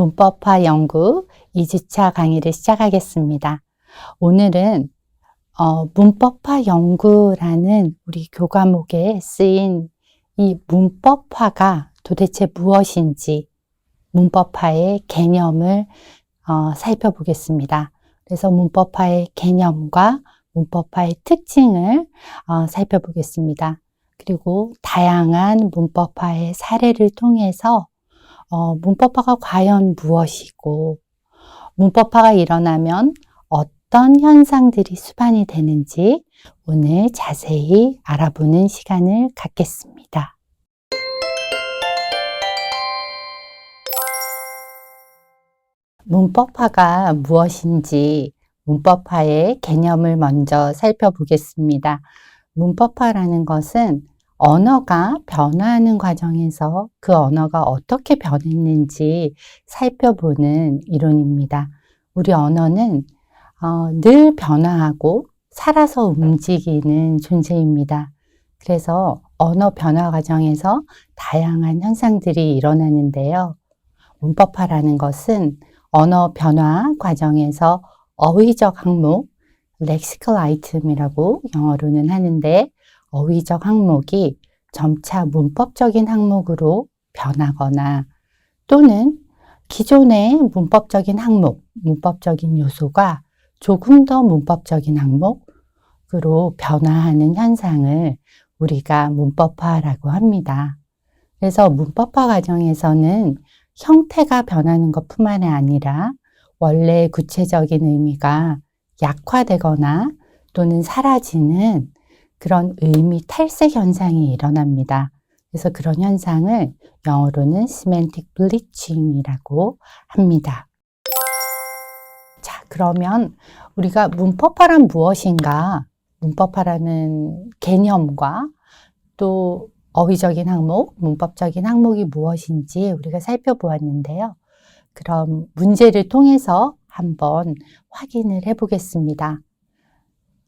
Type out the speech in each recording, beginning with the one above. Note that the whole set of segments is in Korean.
문법화 연구 2주차 강의를 시작하겠습니다. 오늘은 어, 문법화 연구라는 우리 교과목에 쓰인 이 문법화가 도대체 무엇인지 문법화의 개념을 어, 살펴보겠습니다. 그래서 문법화의 개념과 문법화의 특징을 어, 살펴보겠습니다. 그리고 다양한 문법화의 사례를 통해서 어, 문법화가 과연 무엇이고 문법화가 일어나면 어떤 현상들이 수반이 되는지 오늘 자세히 알아보는 시간을 갖겠습니다. 문법화가 무엇인지 문법화의 개념을 먼저 살펴보겠습니다. 문법화라는 것은 언어가 변화하는 과정에서 그 언어가 어떻게 변했는지 살펴보는 이론입니다. 우리 언어는 어, 늘 변화하고 살아서 움직이는 존재입니다. 그래서 언어 변화 과정에서 다양한 현상들이 일어나는데요. 문법화라는 것은 언어 변화 과정에서 어휘적 항목, 렉시컬 아이템이라고 영어로는 하는데 어휘적 항목이 점차 문법적인 항목으로 변하거나 또는 기존의 문법적인 항목, 문법적인 요소가 조금 더 문법적인 항목으로 변화하는 현상을 우리가 문법화라고 합니다. 그래서 문법화 과정에서는 형태가 변하는 것 뿐만 아니라 원래 구체적인 의미가 약화되거나 또는 사라지는 그런 의미 탈색 현상이 일어납니다. 그래서 그런 현상을 영어로는 semantic bleaching이라고 합니다. 자, 그러면 우리가 문법화란 무엇인가? 문법화라는 개념과 또 어휘적인 항목, 문법적인 항목이 무엇인지 우리가 살펴보았는데요. 그럼 문제를 통해서 한번 확인을 해 보겠습니다.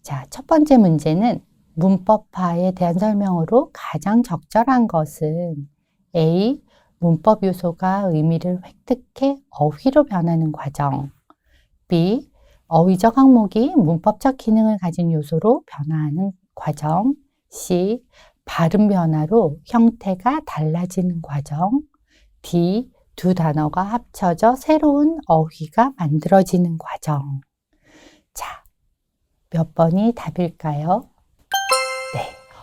자, 첫 번째 문제는 문법화에 대한 설명으로 가장 적절한 것은 A. 문법 요소가 의미를 획득해 어휘로 변하는 과정. B. 어휘적 항목이 문법적 기능을 가진 요소로 변화하는 과정. C. 발음 변화로 형태가 달라지는 과정. D. 두 단어가 합쳐져 새로운 어휘가 만들어지는 과정. 자, 몇 번이 답일까요?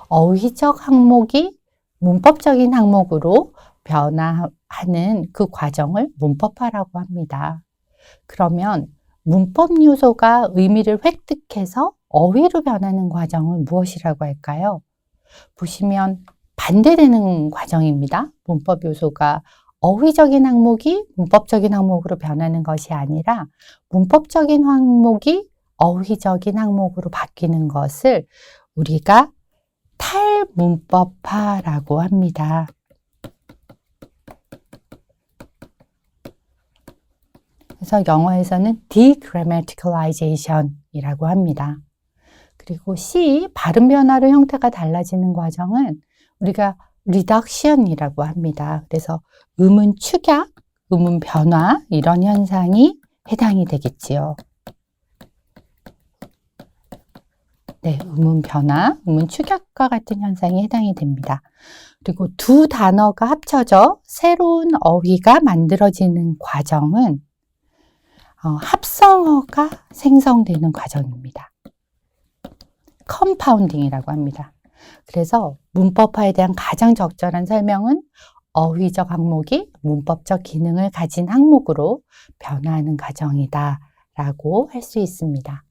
네. 어휘적 항목이 문법적인 항목으로 변화하는 그 과정을 문법화라고 합니다. 그러면 문법 요소가 의미를 획득해서 어휘로 변하는 과정을 무엇이라고 할까요? 보시면 반대되는 과정입니다. 문법 요소가 어휘적인 항목이 문법적인 항목으로 변하는 것이 아니라 문법적인 항목이 어휘적인 항목으로 바뀌는 것을 우리가 탈문법화라고 합니다. 그래서 영어에서는 degrammaticaalization이라고 합니다. 그리고 C, 발음 변화로 형태가 달라지는 과정은 우리가 reduction이라고 합니다. 그래서 음은 축약, 음은 변화 이런 현상이 해당이 되겠지요. 네, 음운 변화, 음운 축약과 같은 현상이 해당이 됩니다. 그리고 두 단어가 합쳐져 새로운 어휘가 만들어지는 과정은 어, 합성어가 생성되는 과정입니다. 컴파운딩이라고 합니다. 그래서 문법화에 대한 가장 적절한 설명은 어휘적 항목이 문법적 기능을 가진 항목으로 변화하는 과정이다 라고 할 수 있습니다.